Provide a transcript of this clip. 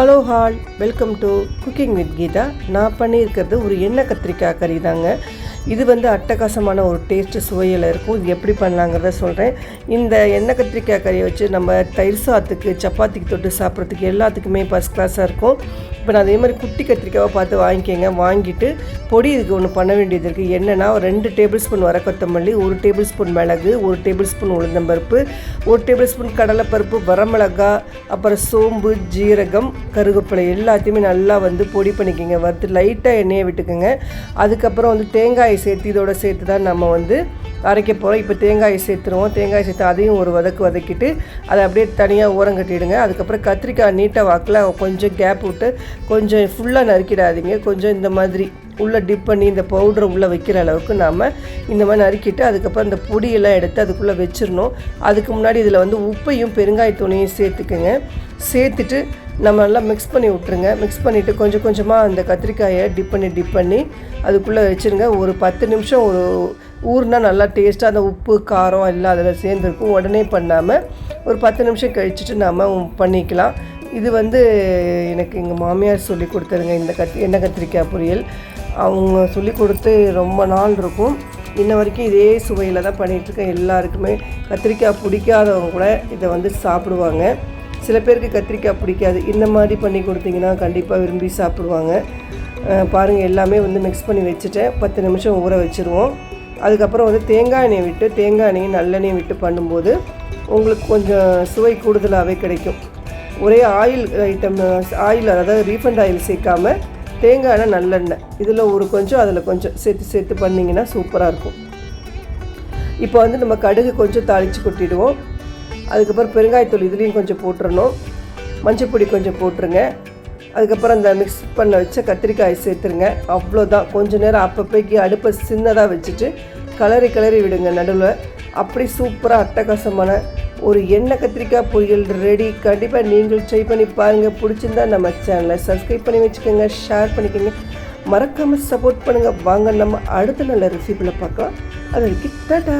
Hello all welcome to cooking with Geetha. நான் பண்ணியிருக்கிறது ஒரு எண்ணெய் கத்திரிக்காய் கறி தாங்க. இது வந்து அட்டகாசமான ஒரு டேஸ்ட்டு சுவையில் இருக்கும். இது எப்படி பண்ணலாங்கிறத சொல்கிறேன் இந்த எண்ணெய் கத்திரிக்காய் கறியை வச்சு நம்ம தயிர் சாத்துக்கு சப்பாத்திக்கு தொட்டு சாப்பிட்றதுக்கு எல்லாத்துக்குமே ஃபஸ்ட் கிளாஸாக இருக்கும். இப்போ நான் அதே மாதிரி குட்டி கத்திரிக்காவை பார்த்து வாங்கிக்கோங்க. வாங்கிட்டு பொடி இதுக்கு ஒன்று பண்ண வேண்டியது இருக்குது என்னென்னா ஒரு ரெண்டு டேபிள் ஸ்பூன் வர கொத்தமல்லி ஒரு டேபிள் ஸ்பூன் மிளகு ஒரு டேபிள் ஸ்பூன் உளுந்தம்பருப்பு ஒரு டேபிள் ஸ்பூன் கடலைப்பருப்பு வரமிளகா அப்புறம் சோம்பு ஜீரகம் கருவேப்பிலை எல்லாத்தையுமே நல்லா வந்து பொடி பண்ணிக்கோங்க. வறுத்து லைட்டாக எண்ணெயை விட்டுக்கோங்க. அதுக்கப்புறம் வந்து தேங்காயை சேர்த்து இதோட சேர்த்து தான் நம்ம வந்து அரைக்க போகிறோம் இப்போ தேங்காயை சேர்த்துருவோம். தேங்காய் சேர்த்து அதையும் ஒரு வதக்கு வதக்கிட்டு அதை அப்படியே தனியாக ஓரம் கட்டிடுங்க. அதுக்கப்புறம் கத்திரிக்காய் நீட்டாக வாக்கில் கொஞ்சம் கேப் விட்டு கொஞ்சம் ஃபுல்லாக நறுக்கிடாதீங்க. கொஞ்சம் இந்த மாதிரி உள்ளே டிப் பண்ணி இந்த பவுடரை உள்ளே வைக்கிற அளவுக்கு நாம் இந்த மாதிரி நறுக்கிட்டு அதுக்கப்புறம் இந்த பொடியெல்லாம் எடுத்து அதுக்குள்ளே வச்சிடணும். அதுக்கு முன்னாடி இதில் வந்து உப்பையும் பெருங்காயத்தூணையும் சேர்த்துக்குங்க. சேர்த்துட்டு நம்ம நல்லா மிக்ஸ் பண்ணி விட்ருங்க மிக்ஸ் பண்ணிவிட்டு கொஞ்சம் கொஞ்சமாக அந்த கத்திரிக்காயை டிப் பண்ணி டிப் பண்ணி அதுக்குள்ளே வச்சுருங்க. ஒரு பத்து நிமிஷம் ஒரு ஊறுனா நல்லா டேஸ்ட்டாக அந்த உப்பு காரம் எல்லாம் அதில் சேர்ந்துருக்கும். உடனே பண்ணாமல் ஒரு பத்து நிமிஷம் கழிச்சிட்டு நாம் பண்ணிக்கலாம். இது வந்து எனக்கு எங்கள் மாமியார் சொல்லி கொடுத்தாருங்க இந்த கத் எண்ணெய் கத்திரிக்காய் பொரியல். அவங்க சொல்லி கொடுத்து ரொம்ப நாள் இருக்கும். இன்ன வரைக்கும் இதே சுவையில் தான் பண்ணிகிட்ருக்கேன் எல்லாருக்குமே கத்திரிக்காய் பிடிக்காதவங்க கூட இதை வந்து சாப்பிடுவாங்க. சில பேருக்கு கத்திரிக்காய் பிடிக்காது. இந்த மாதிரி பண்ணி கொடுத்தீங்கன்னா கண்டிப்பாக விரும்பி சாப்பிடுவாங்க. பாருங்கள் எல்லாமே வந்து மிக்ஸ் பண்ணி வச்சுட்டேன். பத்து நிமிஷம் ஊற வச்சுருவோம். அதுக்கப்புறம் வந்து தேங்காய் எண்ணெய் விட்டு தேங்காய் எண்ணெயை நல்லெண்ணெய் விட்டு பண்ணும்போது உங்களுக்கு கொஞ்சம் சுவை கூடுதலாகவே கிடைக்கும். ஒரே ஆயில் ஐட்டம் ஆயில் அதாவது ரீஃபண்ட் ஆயில் சேர்க்காம தேங்காய் எண்ணெய் நல்லெண்ணெய். இதில் ஒரு கொஞ்சம் அதில் கொஞ்சம் சேர்த்து சேர்த்து பண்ணிங்கன்னா சூப்பராக இருக்கும். இப்போ வந்து நம்ம கடுகு கொஞ்சம் தாளித்து கொட்டிடுவோம். அதுக்கப்புறம் பெருங்காயத்தூள் இதுலேயும் கொஞ்சம் போட்டுறணும். மஞ்சப்பொடி கொஞ்சம் போட்டுருங்க. அதுக்கப்புறம் இந்த மிக்ஸ் பண்ண வச்ச கத்திரிக்காய் சேர்த்துருங்க. அவ்வளோதான் கொஞ்ச நேரம் அப்பப்போக்கி அடுப்பை சின்னதாக வச்சுட்டு கலரி கலரி விடுங்க நடுவில். அப்படி சூப்பராக அட்டகாசமான ஒரு எண்ணெய் கத்திரிக்காய் பொரியல் ரெடி கண்டிப்பாக நீங்கள் ட்ரை பண்ணி பாருங்கள் பிடிச்சிருந்தா நம்ம சேனலை சப்ஸ்கிரைப் பண்ணி வச்சுக்கோங்க. ஷேர் பண்ணிக்கோங்க. மறக்காமல் சப்போர்ட் பண்ணுங்கள் வாங்க நம்ம அடுத்த நல்ல ரெசிபியில் பார்க்கலாம். அது வரைக்கும் டாட்டா